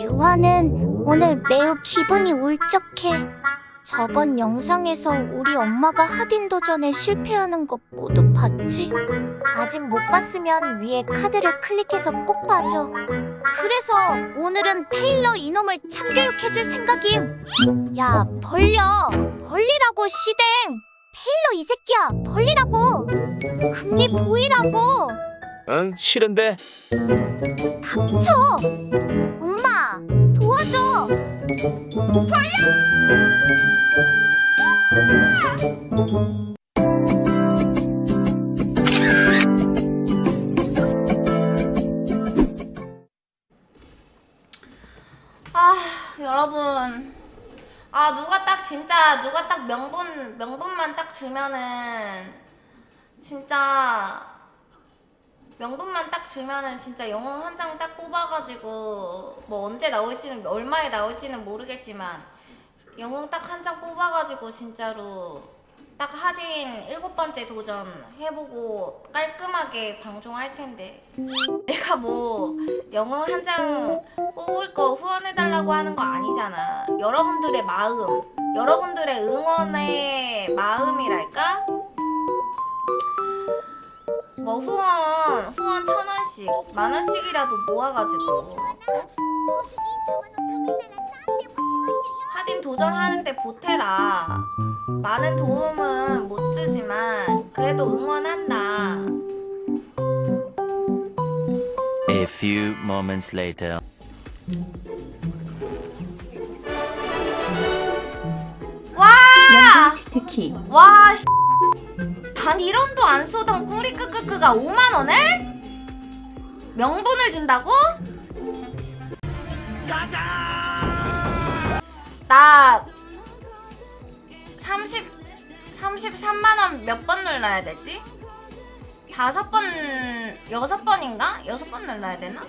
유아는 오늘 매우 기분이 울적해. 저번 영상에서 우리 엄마가 하딘 도전에 실패하는 거 모두 봤지? 아직 못 봤으면 위에 카드를 클릭해서 꼭 봐줘. 그래서 오늘은 테일러 이놈을 참교육해줄 생각임. 야, 벌려. 벌리라고, 시댕. 테일러 이 새끼야, 벌리라고. 금리 보이라고. 응, 싫은데. 닥쳐! 엄마, 도와줘! 아 여러분 아 누가 딱 진짜 누가 딱 명분 명분만 딱 주면은 진짜 명분만 딱 주면은 진짜 영웅 한 장 딱 뽑아가지고 뭐 언제 나올지는 얼마에 나올지는 모르겠지만 영웅 딱 한 장 뽑아가지고 진짜로 딱 하딘 일곱 번째 도전 해보고 깔끔하게 방송할 텐데 내가 뭐 영웅 한 장 뽑을 거 후원해달라고 하는 거 아니잖아. 여러분들의 마음, 여러분들의 응원의 마음이랄까? 뭐 후원, 후원 천 원씩, 만 원씩이라도 모아가지고 하딘 도전하는데 보태라. 많은 도움은 못 주지만 그래도 응원한다. A few moments later. 와! 영상 치트키 와, 씨. 단 1원도 안 쏘던 꾸리 끄끄끄가 5만 원을? 명분을 준다고? 나 30, 33만 원 몇 번 눌러야 되지? 다섯 번, 여섯 번인가? 여섯 번 눌러야 되나?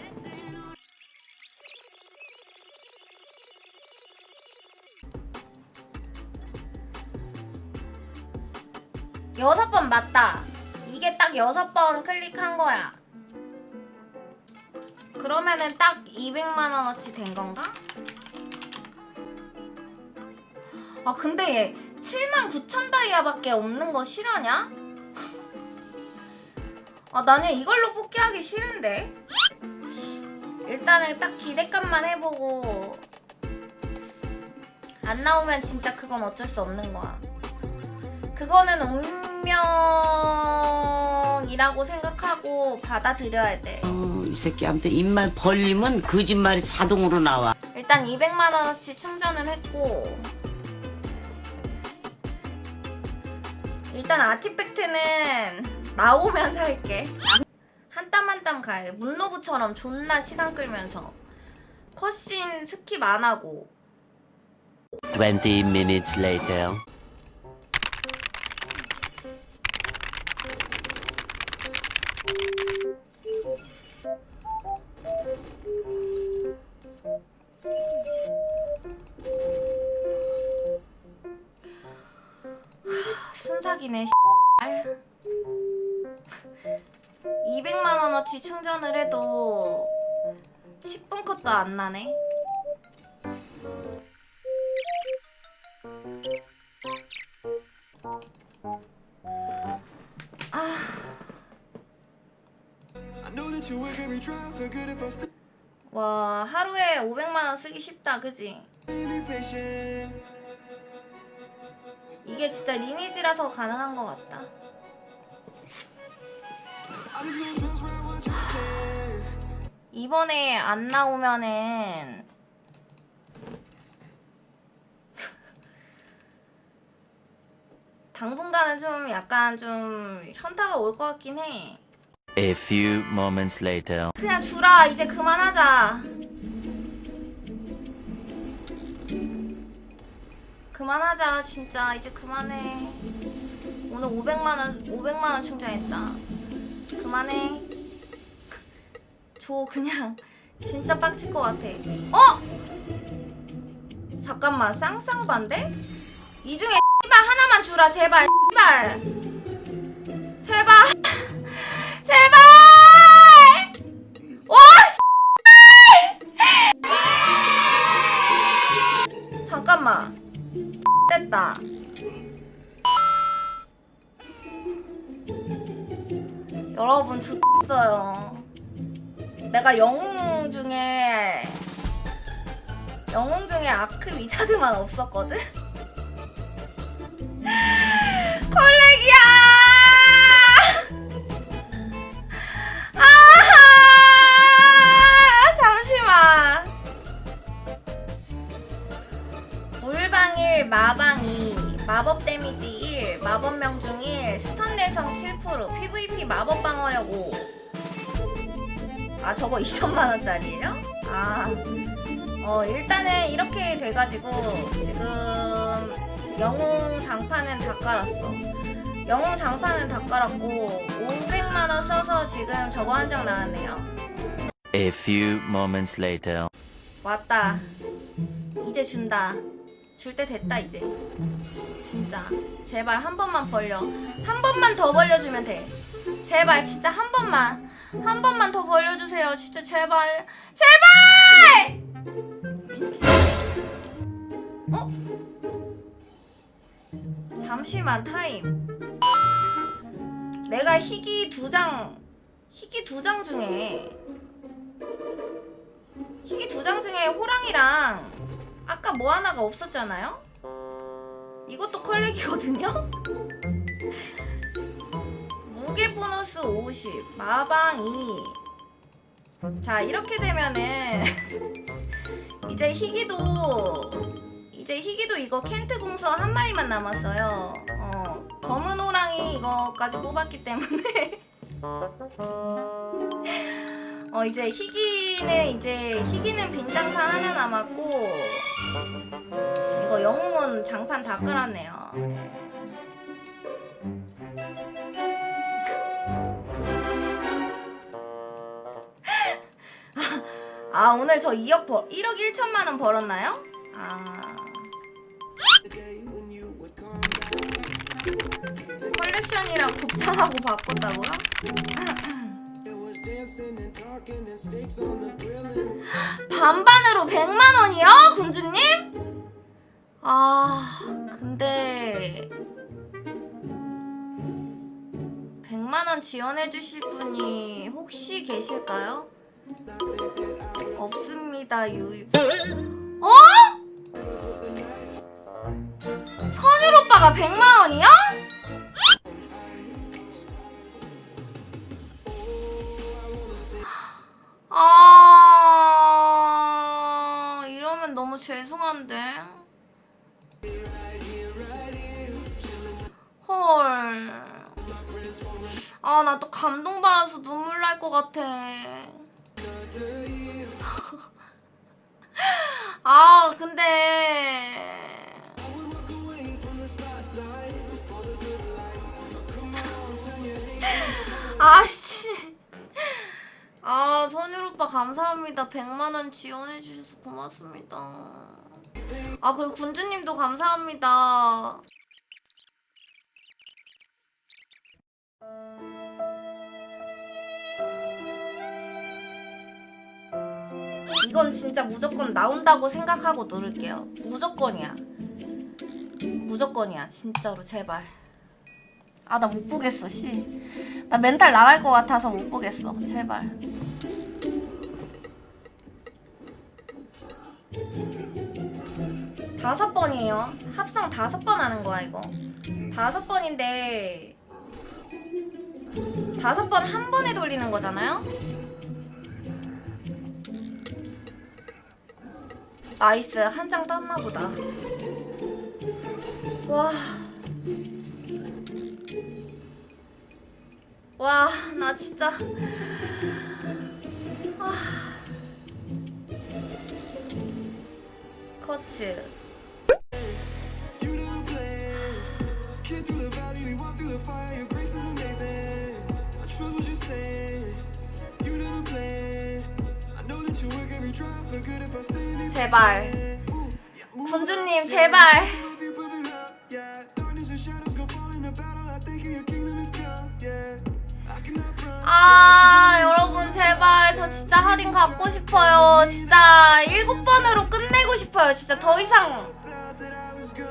여섯 번 맞다. 이게 딱 여섯 번 클릭한 거야. 그러면은 딱 200만 원어치 된 건가? 아 근데 얘 7만 9천 다이아밖에 없는 거 실화냐? 아 나는 이걸로 뽑기 하기 싫은데. 일단은 딱 기대감만 해보고 안 나오면 진짜 그건 어쩔 수 없는 거야. 그거는 운 명이라고 생각하고 받아들여야 돼. 어, 이 새끼 아무튼 입만 벌리면 거짓말이 자동으로 나와. 일단 200만 원어치 충전을 했고 일단 아티팩트는 나오면 살게. 한 땀 한 땀 가야 돼. 문로브처럼 존나 시간 끌면서 컷신 스킵 안 하고 20 minutes later. 안 나네. 와 하루에 500만 원 쓰기 쉽다 그지? 이게 진짜 리니지라서 가능한 것 같다. 이번에 안 나오면은 당분간은 좀 약간 좀 현타가 올 것 같긴 해. A few moments later. 그냥 주라 이제 그만하자. 그만하자 진짜 이제 그만해. 오늘 500만 원 500만 원 충전했다. 그만해. 줘 그냥 진짜 빡칠 것 같아. 어? 잠깐만 쌍쌍반대? 이 중에 발 하나만 주라 제발 발 제발 제발 와 씨! 잠깐만. 됐다. 여러분 죽었어요. 내가 영웅 중에 영웅 중에 아크 리차드만 없었거든. 콜렉이야! 아! 잠시만. 물방일 마방이 마법 데미지 1 마법 명중 1 스턴 내성 7% PVP 마법 방어력 5 아 저거 2천만원짜리예요? 아 어, 일단은 이렇게 돼가지고 지금 영웅 장판은 다 깔았어 영웅 장판은 다 깔았고 500만원 써서 지금 저거 한 장 나왔네요 A few moments later. 왔다. 이제 준다. 줄 때 됐다 이제. 진짜. 제발 한 번만 벌려. 한 번만 더 벌려주면 돼. 제발 진짜 한 번만. 한 번만 더 벌려주세요. 진짜 제발. 제발! 어? 잠시만 타임. 내가 희귀 두 장, 희귀 두 장 중에 희귀 두 장 중에 호랑이랑 아까 뭐 하나가 없었잖아요? 이것도 컬렉이거든요? 무게 보너스 50, 마방 2. 자, 이렇게 되면은 이제 희귀도 이제 희귀도 이거 켄트 공수 한 마리만 남았어요. 어, 검은 호랑이 이거까지 뽑았기 때문에 어 이제 희귀는 이제 희귀는 빈 장판 하나 남았고 이거 영웅은 장판 다 깔았네요. 네. 아 오늘 저 2억 벌 1억 1천만 원 벌었나요? 아 컬렉션이랑 곱창하고 바꿨다고요? 반반으로 100만 원이요? 군주님? 아, 근데 100만 원 지원해 주실 분이 혹시 계실까요? 없습니다. 유유. 어? 선율 오빠가 100만 원이요? 죄송한데 헐. 아 나 또 감동받아서 눈물 날 것 같아. 아 근데 아 씨. 아, 선율 오빠 감사합니다. 100만 원 지원해 주셔서 고맙습니다. 아, 그리고 군주님도 감사합니다. 이건 진짜 무조건 나온다고 생각하고 누를게요. 무조건이야. 무조건이야. 진짜로 제발. 아, 나 못 보겠어, 씨. 나 멘탈 나갈 것 같아서 못 보겠어. 제발. 다섯 번이에요. 합성 다섯 번 하는 거야, 이거. 다섯 번인데. 다섯 번 한 번에 돌리는 거잖아요? 나이스. 한장 땄나 보다. 와. 와, 나 진짜. 아. 커츠. 제발. 군주님, 제발. 아 여러분 제발. 저 진짜 하딘 갖고 싶어요. 진짜 일곱 번으로 끝내고 싶어요. 진짜 더 이상.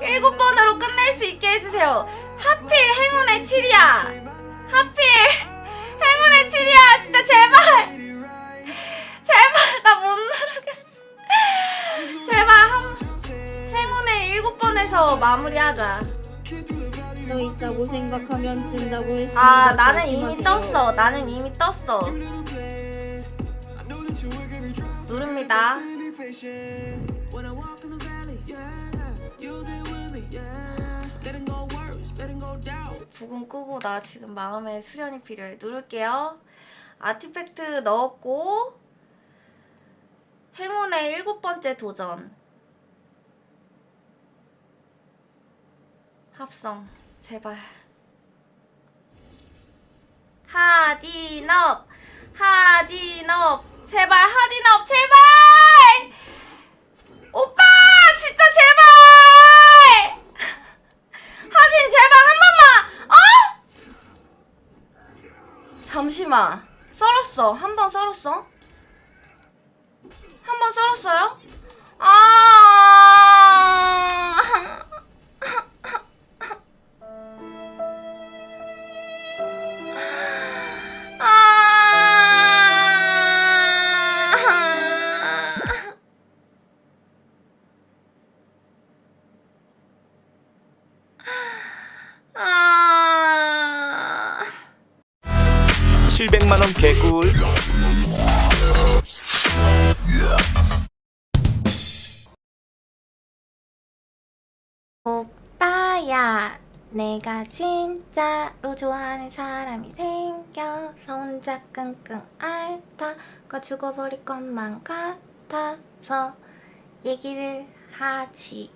일곱 번으로 끝낼 수 있게 해주세요. 하필 행운의 7이야. 하필 행운의 7이야. 진짜 제발. 제발 나 못 누르겠어. 제발 한 행운의 일곱 번에서 마무리하자. 너 있다고 생각하면 된다고 했습니다. 아 나는 이미. 떴어. 나는 이미 떴어. 누릅니다. 부금 끄고 나 지금 마음에 수련이 필요해. 누를게요. 아티팩트 넣었고 행운의 일곱 번째 도전. 합성 제발. 하디업 하디업 제발 하디업 제발 오빠 진짜 제발 하딘 제발 한 번만 어 잠시만 썰었어. 한 번 썰었어? 한 번 썰었어요 야 내가 진짜로 좋아하는 사람이 생겨서 혼자 끙끙 앓다가 죽어버릴 것만 같아서 얘기를 하지